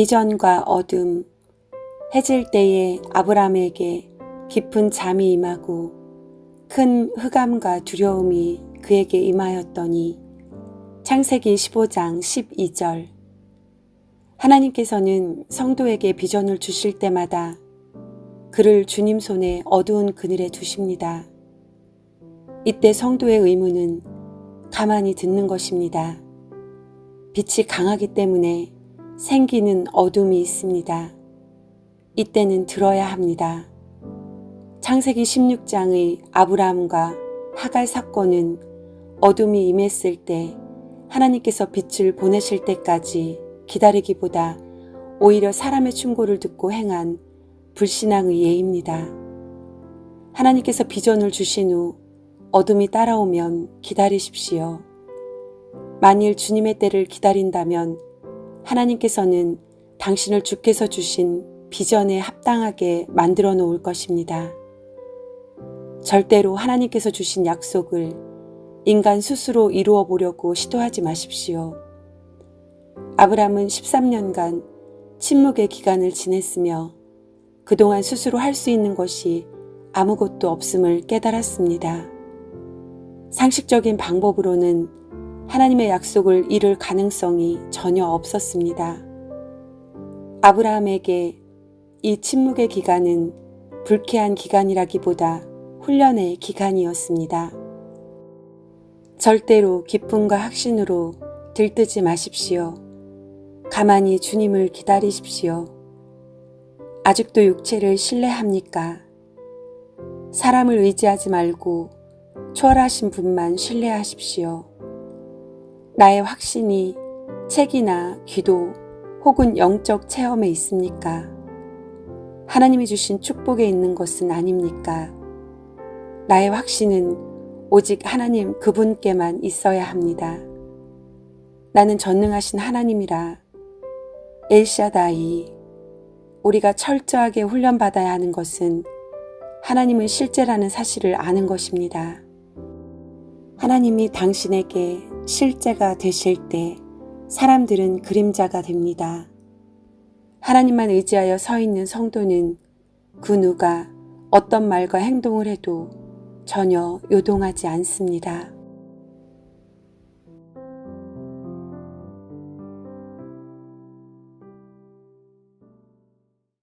비전과 어둠, 해질 때에 아브라함에게 깊은 잠이 임하고 큰 흑암과 두려움이 그에게 임하였더니 창세기 15장 12절 하나님께서는 성도에게 비전을 주실 때마다 그를 주님 손에 어두운 그늘에 두십니다. 이때 성도의 의무는 가만히 듣는 것입니다. 빛이 강하기 때문에 생기는 어둠이 있습니다. 이때는 들어야 합니다. 창세기 16장의 아브라함과 하갈 사건은 어둠이 임했을 때 하나님께서 빛을 보내실 때까지 기다리기보다 오히려 사람의 충고를 듣고 행한 불신앙의 예입니다. 하나님께서 비전을 주신 후 어둠이 따라오면 기다리십시오. 만일 주님의 때를 기다린다면 하나님께서는 당신을 주께서 주신 비전에 합당하게 만들어 놓을 것입니다. 절대로 하나님께서 주신 약속을 인간 스스로 이루어 보려고 시도하지 마십시오. 아브람은 13년간 침묵의 기간을 지냈으며 그동안 스스로 할 수 있는 것이 아무것도 없음을 깨달았습니다. 상식적인 방법으로는 하나님의 약속을 이룰 가능성이 전혀 없었습니다. 아브라함에게 이 침묵의 기간은 불쾌한 기간이라기보다 훈련의 기간이었습니다. 절대로 기쁨과 확신으로 들뜨지 마십시오. 가만히 주님을 기다리십시오. 아직도 육체를 신뢰합니까? 사람을 의지하지 말고 초월하신 분만 신뢰하십시오. 나의 확신이 책이나 기도 혹은 영적 체험에 있습니까? 하나님이 주신 축복에 있는 것은 아닙니까? 나의 확신은 오직 하나님 그분께만 있어야 합니다. 나는 전능하신 하나님이라 엘샤다이 우리가 철저하게 훈련받아야 하는 것은 하나님은 실제라는 사실을 아는 것입니다. 하나님이 당신에게 실제가 되실 때 사람들은 그림자가 됩니다. 하나님만 의지하여 서 있는 성도는 그 누가 어떤 말과 행동을 해도 전혀 요동하지 않습니다.